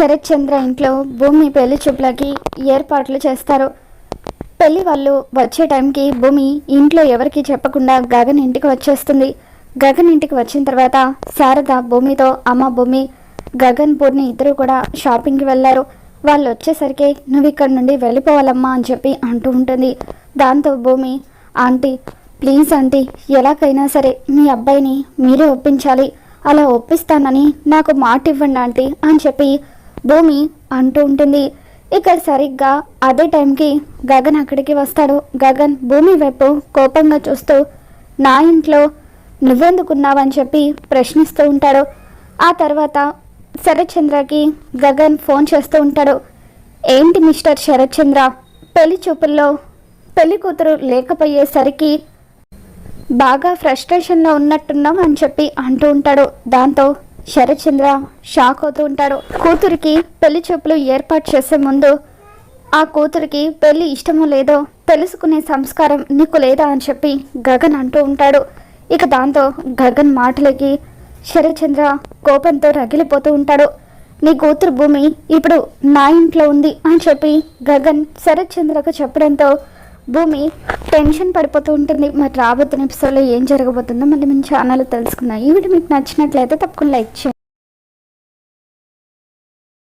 శరత్ చంద్ర ఇంట్లో భూమి పెళ్ళి చూపులకి ఏర్పాట్లు చేస్తారు. పెళ్ళి వాళ్ళు వచ్చే టైంకి భూమి ఇంట్లో ఎవరికి చెప్పకుండా గగన్ ఇంటికి వచ్చేస్తుంది. గగన్ ఇంటికి వచ్చిన తర్వాత శారద భూమితో అమ్మ భూమి గగన్ పూర్ణి ఇద్దరు కూడా షాపింగ్కి వెళ్ళారు. వాళ్ళు వచ్చేసరికి నువ్వు ఇక్కడ నుండి వెళ్ళిపోవాలమ్మా అని చెప్పి అంటూ ఉంటుంది. దాంతో భూమి ఆంటీ ప్లీజ్ ఆంటీ ఎలాగైనా సరే మీ అబ్బాయిని మీరే ఒప్పించాలి. అలా ఒప్పిస్తానని నాకు మాట ఇవ్వండి ఆంటీ అని చెప్పి భూమి అంటూ ఉంటుంది. ఇక్కడ సరిగ్గా అదే టైంకి గగన్ అక్కడికి వస్తాడు. గగన్ భూమి వైపు కోపంగా చూస్తూ నా ఇంట్లో నువ్వెందుకున్నావని చెప్పి ప్రశ్నిస్తూ ఉంటాడు. ఆ తర్వాత శరత్చంద్రకి గగన్ ఫోన్ చేస్తూ ఉంటాడు. ఏంటి మిస్టర్ శరత్చంద్ర? పెళ్ళి చూపుల్లో పెళ్ళి కూతురు లేకపోయేసరికి బాగా ఫ్రస్ట్రేషన్లో ఉన్నట్టున్నాం అని చెప్పి అంటూ ఉంటాడు. దాంతో శరత్చంద్ర షాక్ అవుతూ ఉంటాడు. కూతురికి పెళ్ళి చూపులు ఏర్పాటు చేసే ముందు ఆ కూతురికి పెళ్ళి ఇష్టమో లేదో తెలుసుకునే సంస్కారం నీకు లేదా అని చెప్పి గగన్ అంటూ ఉంటాడు. ఇక దాంతో గగన్ మాటలకి శరత్చంద్ర కోపంతో రగిలిపోతూ ఉంటాడు. నీ కూతురు భూమి ఇప్పుడు నా ఇంట్లో ఉంది అని చెప్పి గగన్ శరత్చంద్రకు చెప్పడంతో భూమి టెన్షన్ పడిపోతూ ఉంటుంది. మరి రాబోతున్న ఎపిసోడ్లో ఏం జరగబోతుందో మళ్ళీ మన ఛానల్ తెలుసుకుందాం. ఈ వీడియో మీకు నచ్చినట్లయితే తప్పకుండా లైక్ చేయండి.